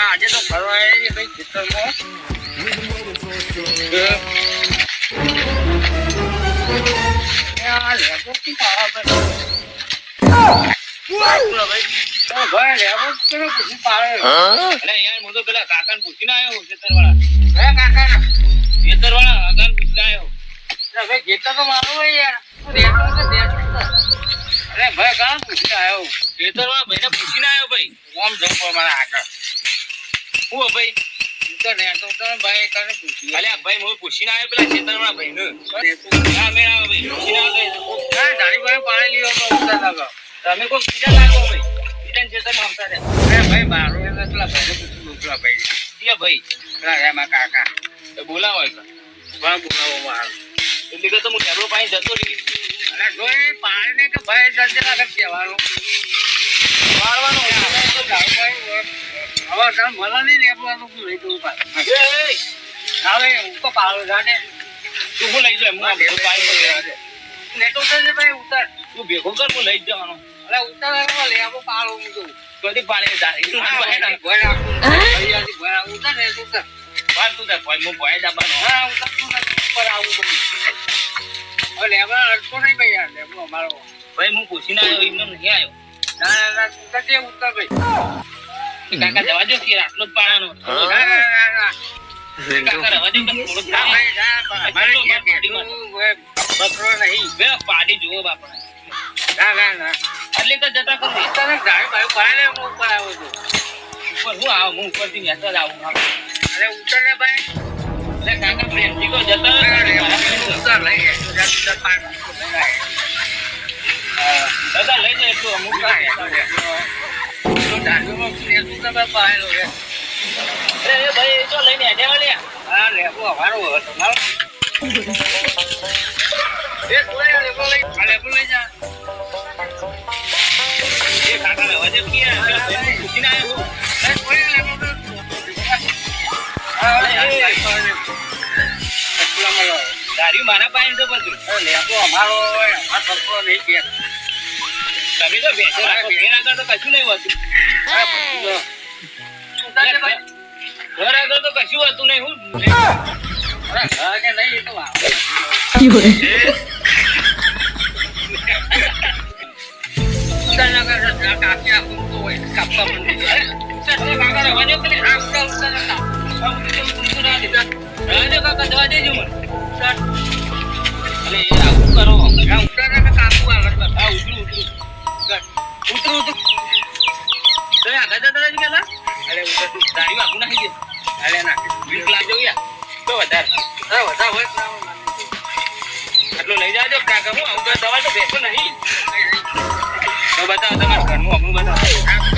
આજે તો ફરવા આવ્યા છીએ ભાઈ ખેતરમાં. ભાઈ. ભાઈ કેમ કાકાને પૂછીને આવ્યો ખેતરવાળા. હે કાકા ખેતરવાળા કાકાને પૂછીને આવ્યો ભાઈ ખેતર તો મારું હોય યાર. અરે ભાઈ કાં પૂછીને આવ્યો ખેતરવાળા ભાઈને પૂછીને આવ્યો ભાઈ. ઓમ જવું પડે મારા આગળ. હું ભાઈ ભાઈ ભાઈ ભાઈ ભાઈ તમે કોઈ બીજા લાગો ભાઈ. બીજાને ખેતરમાં આવતા રહ્યા. ભાઈ મારું એટલે પેલા ભાઈને ભાઈ. ક્યાં ભાઈ. પેલા એમાં કાકા. તો બોલાવો એક. પણ બોલાવો મારું એટલે કે તો હું ટેબલો પાણી જતો રહી. અરે જોઈ પાડીને કે ભાઈ જલ્દી કહેવાનું. વાળવાનો હવે તમે મને નહીં લેવાનું શું લઈ જવું પાછું હવે હું તો પાડો જાને તું હું લઈ જાય હું ભેગો દે. નેટો છે ભાઈ ઉતાર તું ભેગું કર હું લઈ જવાનો અરે ઉતાર લેવો પાડો હું તો કદી હા, ભાઈ ભાઈ, ભોય રાખું. ભાઈ, ભોય રાખું. ઉતાર ને, ઉતાર. વાત તું તાર ભાઈ હું ભોય દાબાનો હા, ઉતાર, તું ઉપર આવું તો. હવે લેવા અડતો નહીં ભાઈ યાર, લેવો અમારો. ભાઈ હું પૂછીને આવ્યો એમને નહીં આવ્યો ના, ના, ના, તું ઉતાર ભાઈ. કાકા જવા દો કે આટલો જ પાણાનો ના, ના, ના, ના. કાકા રવા દો કે થોડુંક ના, પાણી. ભાઈ, ના, અમારે ઘેર બેઠું, હવે બકરો નહીં. બે પાડી જુઓ બાપા ના, ના, ના. એટલે તો જતા કરો ઉતાર ગાડી બાજુ પાડે હું ઉપર આવું છું. ઉપર હું આવું હું ઉપરથી નેતા જ આવું અરે, ઉતાર ને ભાઈ. એટલે કાકા પ્રેમથી જતા. ઉતાર લઈ જાય. દાદા લઈ એટલું અમુક મારા પાસે પછી લેબો અમારો નહીં કે. તમે તો બેસો રાખો આગળ તો કશું નહીં હોતું. ઘર આગળ તો કશું હોતું નહીં હું કે નહીં, એ તો કાપ. કરો આ કાપવું આગળ ઉતરું ઉતરું. ઉતાર. તો તમે આગળ જતા રહેજો પેલા અરે, ઉતાર. દારૂ આગું નાખી દે અરે, નાખી. વીસ લાખ જોઈ તો વધારે હા, વધારે હોય તો. આટલું લઈ જાજો કાકા હું આવું તો દવા તો બેસો નહીં તો બતાવો તમારા ઘરનું અમુક બતાવો